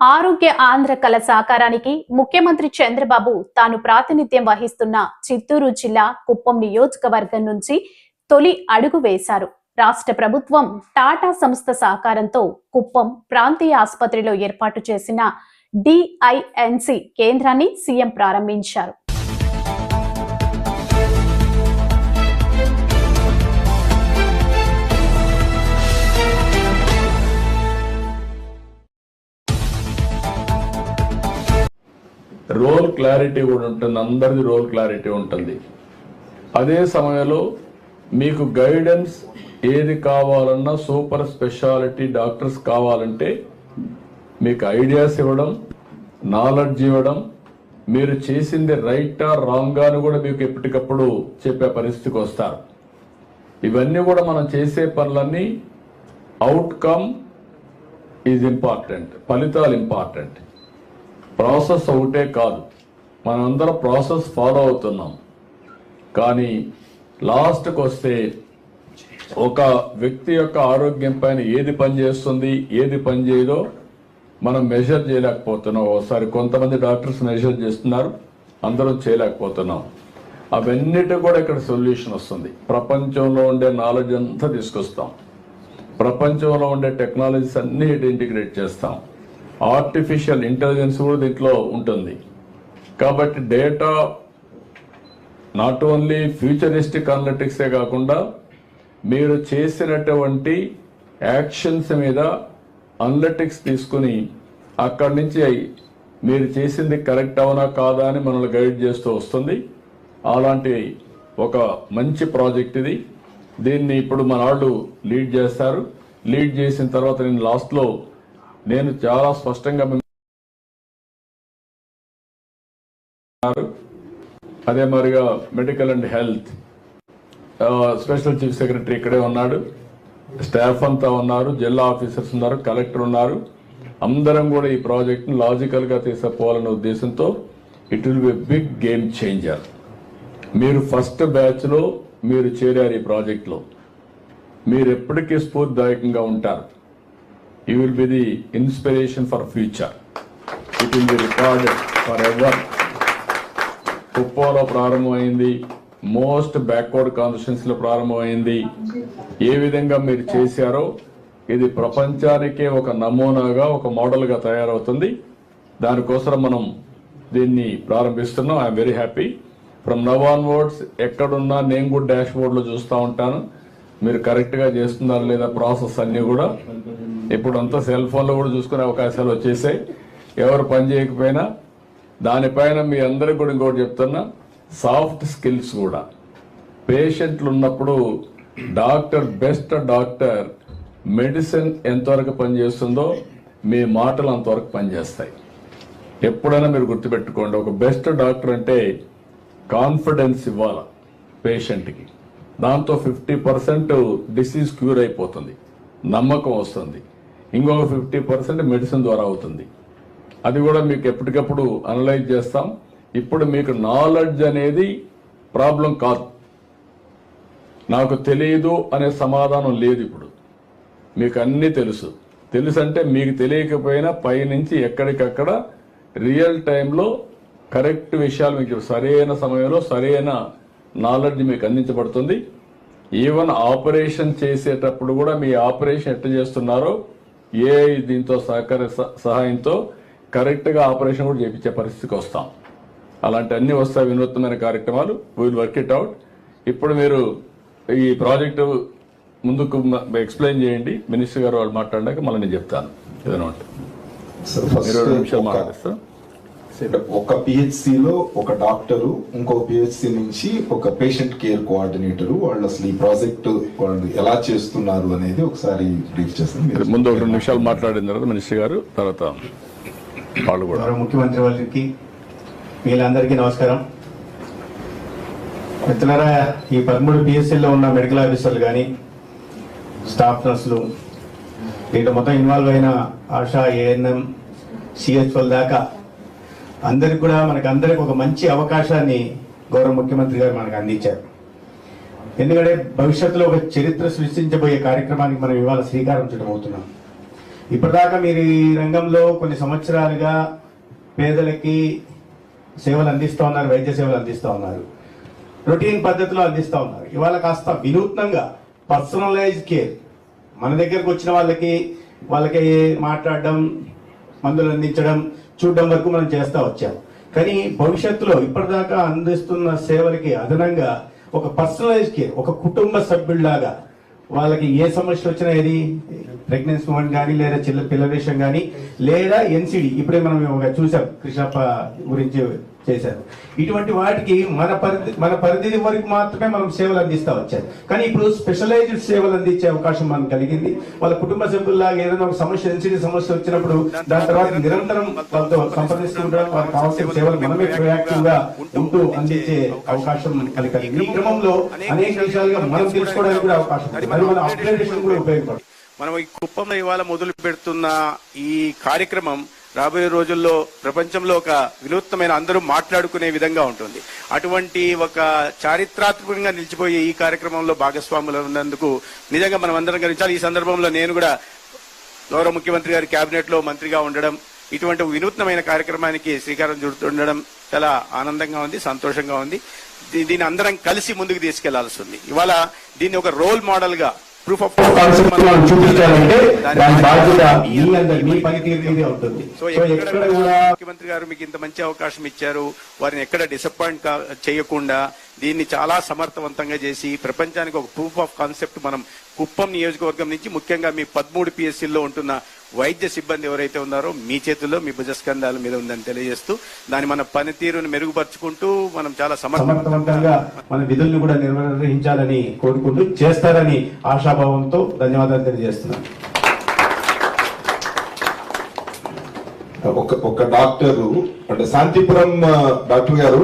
ఆరోగ్య ఆంధ్ర కళ సాకారానికి ముఖ్యమంత్రి చంద్రబాబు తాను ప్రాతినిధ్యం వహిస్తున్న చిత్తూరు జిల్లా కుప్పం నియోజకవర్గం నుంచి తొలి అడుగు వేశారు. రాష్ట్ర ప్రభుత్వం టాటా సంస్థ సహకారంతో కుప్పం ప్రాంతీయ ఆసుపత్రిలో ఏర్పాటు చేసిన డిఐఎన్సి కేంద్రాన్ని సీఎం ప్రారంభించారు. రోల్ క్లారిటీ కూడా ఉంటుంది అందరిది రోల్ క్లారిటీ ఉంటుంది. అదే సమయంలో మీకు గైడెన్స్ ఏది కావాలన్నా సూపర్ స్పెషాలిటీ డాక్టర్స్ కావాలంటే మీకు ఐడియాస్ ఇవ్వడం నాలెడ్జ్ ఇవ్వడం మీరు చేసింది రైటా రాంగా అని కూడా మీకు ఎప్పటికప్పుడు చెప్పే పరిస్థితికి వస్తారు. ఇవన్నీ కూడా మనం చేసే పనులన్నీ అవుట్కమ్ ఈజ్ ఇంపార్టెంట్ ఫలితాలు ఇంపార్టెంట్ ప్రాసెస్ ఒకటే కాదు మనందరం ప్రాసెస్ ఫాలో అవుతున్నాం. కానీ లాస్ట్కి వస్తే ఒక వ్యక్తి యొక్క ఆరోగ్యం పైన ఏది పనిచేస్తుంది ఏది పనిచేయదో మనం మెజర్ చేయలేకపోతున్నాం. ఒకసారి కొంతమంది డాక్టర్స్ మెజర్ చేస్తున్నారు అందరూ చేయలేకపోతున్నాం. అవన్నిటి కూడా ఇక్కడ సొల్యూషన్ వస్తుంది. ప్రపంచంలో ఉండే నాలెడ్జ్ అంతా తీసుకొస్తాం. ప్రపంచంలో ఉండే టెక్నాలజీస్ అన్నీ ఇంటిగ్రేట్ చేస్తాం. ఆర్టిఫిషియల్ ఇంటెలిజెన్స్ కూడా దీంట్లో ఉంటుంది. కాబట్టి డేటా నాట్ ఓన్లీ ఫ్యూచరిస్టిక్ అనలిటిక్సే కాకుండా మీరు చేసినటువంటి యాక్షన్స్ మీద అనలిటిక్స్ తీసుకుని అక్కడి నుంచి మీరు చేసింది కరెక్ట్ అవునా కాదా అని మనల్ని గైడ్ చేస్తూ వస్తుంది. అలాంటి ఒక మంచి ప్రాజెక్ట్ ఇది. దీన్ని ఇప్పుడు మన వాళ్ళు లీడ్ చేస్తారు. లీడ్ చేసిన తర్వాత నేను లాస్ట్లో నేను చాలా స్పష్టంగా అదే మరిగా medical and health special chief secretary ఇక్కడే ఉన్నాడు. స్టాఫ్ అంతా ఉన్నారు జిల్లా ఆఫీసర్స్ ఉన్నారు కలెక్టర్ ఉన్నారు. అందరం కూడా ఈ ప్రాజెక్ట్ను లాజికల్గా తీసుకుపోవాలనే ఉద్దేశంతో it will be big game changer. మీరు ఫస్ట్ బ్యాచ్లో మీరు చేరారు ఈ ప్రాజెక్ట్లో మీరు ఎప్పటికీ స్ఫూర్తిదాయకంగా ఉంటారు. You will be the inspiration for future it will be record forever కుప్పోలో ప్రారంభమైంది. మోస్ట్ బ్యాక్వర్డ్ కాన్స్టిట్యున్సీ లో ప్రారంభమైంది. ఏ విధంగా మీరు చేశారో ఇది ప్రపంచానికే ఒక నమూనాగా ఒక మోడల్గా తయారవుతుంది. దానికోసం మనం దీన్ని ప్రారంభిస్తున్నాం. I'm very happy from now onwards ఎక్కడున్నా నేను కూడా డాష్ బోర్డ్లో చూస్తూ ఉంటాను. మీరు కరెక్ట్గా చేస్తున్నారు లేదా ప్రాసెస్ అన్నీ కూడా ఇప్పుడు అంతా సెల్ ఫోన్లో కూడా చూసుకునే అవకాశాలు వచ్చేసాయి. ఎవరు పని చేయకపోయినా దానిపైన మీ అందరికి కూడా ఇంకోటి చెప్తున్నా సాఫ్ట్ స్కిల్స్ కూడా. పేషెంట్లు ఉన్నప్పుడు డాక్టర్ బెస్ట్ డాక్టర్ మెడిసిన్ ఎంతవరకు పనిచేస్తుందో మీ మాటలు అంతవరకు పనిచేస్తాయి. ఎప్పుడైనా మీరు గుర్తుపెట్టుకోండి ఒక బెస్ట్ డాక్టర్ అంటే కాన్ఫిడెన్స్ ఇవ్వాలి పేషెంట్కి దాంతో ఫిఫ్టీ పర్సెంట్ డిసీజ్ క్యూర్ అయిపోతుంది. నమ్మకం వస్తుంది. ఇంకొక ఫిఫ్టీ పర్సెంట్ మెడిసిన్ ద్వారా అవుతుంది. అది కూడా మీకు ఎప్పటికప్పుడు అనలైజ్ చేస్తాం. ఇప్పుడు మీకు నాలెడ్జ్ అనేది ప్రాబ్లం కాదు. నాకు తెలియదు అనే సమాధానం లేదు ఇప్పుడు. మీకు అన్నీ తెలుసు. తెలుసు అంటే మీకు తెలియకపోయినా పైనుంచి ఎక్కడికక్కడ రియల్ టైంలో కరెక్ట్ విషయాలు మీకు సరైన సమయంలో సరైన నాలెడ్జ్ మీకు అందించబడుతుంది. ఈవెన్ ఆపరేషన్ చేసేటప్పుడు కూడా మీ ఆపరేషన్ ఎట్లా చేస్తున్నారో ఏ దీంతో సహకార సహాయంతో కరెక్ట్గా ఆపరేషన్ కూడా చేయించే పరిస్థితికి వస్తాం. అలాంటి అన్ని వస్తాయి వినూత్నమైన కార్యక్రమాలు. విల్ వర్క్ ఇట్ అవుట్ ఇప్పుడు మీరు ఈ ప్రాజెక్టు ముందుకు ఎక్స్ప్లెయిన్ చేయండి. మినిస్టర్ గారు వాళ్ళు మాట్లాడాక మళ్ళీ నేను చెప్తాను. ఏదైనా ఉంటే. ఇరవై నిమిషాలు మాట్లాడిస్తాను. ఒక పిహెచ్సి లో ఒక డాక్టరు ఇంకో పిహెచ్సి నుంచి ఒక పేషెంట్ కేర్ కోఆర్డినేటర్ వాళ్ళు అసలు ఈ ప్రాజెక్ట్ వాళ్ళు ఎలా చేస్తున్నారు అనేది ఒకసారి బ్రీఫ్ చేస్తాను. ముందు ఒక రెండు నిమిషాలు మాట్లాడిన తర్వాత మినిస్టర్ గారు తర్వాత వాళ్ళు కూడా. ముఖ్యమంత్రి వారికి వీళ్ళందరికీ నమస్కారం. మిత్రులారా ఈ పదమూడు పిఎస్సీలో ఉన్న మెడికల్ ఆఫీసర్లు కానీ స్టాఫ్ నర్సులు దీంట్లో మొత్తం ఇన్వాల్వ్ అయిన ఆశా ఏఎన్ఎం సిహెచ్ఎల్ దాకా అందరికి కూడా మనకు అందరికి ఒక మంచి అవకాశాన్ని గౌరవ ముఖ్యమంత్రి గారు మనకు అందించారు. ఎందుకంటే భవిష్యత్తులో ఒక చరిత్ర సృష్టించబోయే కార్యక్రమానికి మనం ఇవాళ శ్రీకారం చుట్టబోతున్నాం ఇప్పటిదాకా మీరు ఈ రంగంలో కొన్ని సంవత్సరాలుగా పేదలకి సేవలు అందిస్తూ ఉన్నారు వైద్య సేవలు అందిస్తూ ఉన్నారు. రొటీన్ పద్ధతిలో అందిస్తూ ఉన్నారు. ఇవాళ కాస్త వినూత్నంగా పర్సనలైజ్ కేర్. మన దగ్గరకు వచ్చిన వాళ్ళకి వాళ్ళకి మాట్లాడడం మందులు అందించడం చూడడం వరకు మనం చేస్తూ వచ్చాం. కానీ భవిష్యత్తులో ఇప్పటిదాకా అందిస్తున్న సేవలకి అదనంగా ఒక పర్సనలైజ్ కేర్ ఒక కుటుంబ సభ్యుల్లాగా వాళ్ళకి ఏ సమస్య వచ్చినా ఏది ప్రెగ్నెన్సీ ఉమెన్ కానీ లేదా చిల్ల పిల్లల విషయం కానీ లేదా ఎన్సిడి ఇప్పుడే మనం చూసాం కృష్ణప్ప గురించి చేశారు. ఇటువంటి వాటికి మన పరిధి మన పరిధి వరకు మాత్రమే మనం సేవలు అందిస్తా వచ్చారు. కానీ ఇప్పుడు స్పెషలైజ్డ్ సేవలు అందించే అవకాశం మనకు కలిగింది. వాళ్ళ కుటుంబ సభ్యుల్లాగా ఏదైనా ఒక సమస్య ఎన్సిడి సమస్య వచ్చినప్పుడు దాని తర్వాత నిరంతరం వాళ్ళతో సంప్రదిస్తూ వాళ్ళకి కావాల్సిన సేవలు మనమే ప్రొయాక్టివ్గా ఉంటూ అందించే అవకాశం కలిగింది. ఈ క్రమంలో అనేక విషయాలుగా మనం తెలుసుకోవడానికి కూడా అవకాశం ఉంది. మరి మన అప్గ్రేడేషన్ కూడా ఉపయోగపడుతుంది. మనం ఈ కుప్పంలో ఇవాళ మొదలు పెడుతున్న ఈ కార్యక్రమం రాబోయే రోజుల్లో ప్రపంచంలో ఒక వినూత్నమైన అందరూ మాట్లాడుకునే విధంగా ఉంటుంది. అటువంటి ఒక చారిత్రాత్మకంగా నిలిచిపోయే ఈ కార్యక్రమంలో భాగస్వాములు ఉన్నందుకు నిజంగా మనం అందరం గమనించాలి ఈ సందర్భంలో నేను కూడా గౌరవ ముఖ్యమంత్రి గారి కేబినెట్లో మంత్రిగా ఉండడం ఇటువంటి వినూత్నమైన కార్యక్రమానికి శ్రీకారం చుడుతుండడం చాలా ఆనందంగా ఉంది సంతోషంగా ఉంది. దీ- దీన్ని అందరం కలిసి ముందుకు తీసుకెళ్ళాల్సి ఉంది. ఇవాళ దీన్ని ఒక రోల్ మోడల్గా ప్రూఫ్ ఆఫ్ కాన్సెప్ట్ చూపించాలంటే దాని బాధ్యత మీ పనితీరు ఉంటుంది. సో ఎక్కడ ఎక్కడ కూడా కూడా ముఖ్యమంత్రి గారు మీకు ఇంత మంచి అవకాశం ఇచ్చారు. వారిని ఎక్కడ డిసప్పాయింట్ చేయకుండా దీన్ని చాలా సమర్థవంతంగా చేసి ప్రపంచానికి ఒక ప్రూఫ్ ఆఫ్ కాన్సెప్ట్ మనం కుప్పం నియోజకవర్గం నుంచి ముఖ్యంగా మీ పదమూడు పిఎస్సీల్లో ఉంటున్న వైద్య సిబ్బంది ఎవరైతే ఉన్నారో మీ చేతుల్లో మీ భుజస్కంధాల మీద ఉందని తెలియజేస్తూ దాని మన పనితీరుని మెరుగుపరుచుకుంటూ మనం చాలా సమర్థవంతంగా మన విధుల్ని కూడా నిర్వహించాలని కోరుకుంటూ చేస్తారని ఆశాభావంతో ధన్యవాదాలు తెలియజేస్తున్నాను. ఒక ఒక డాక్టరు అంటే శాంతిపురం డాక్టర్ గారు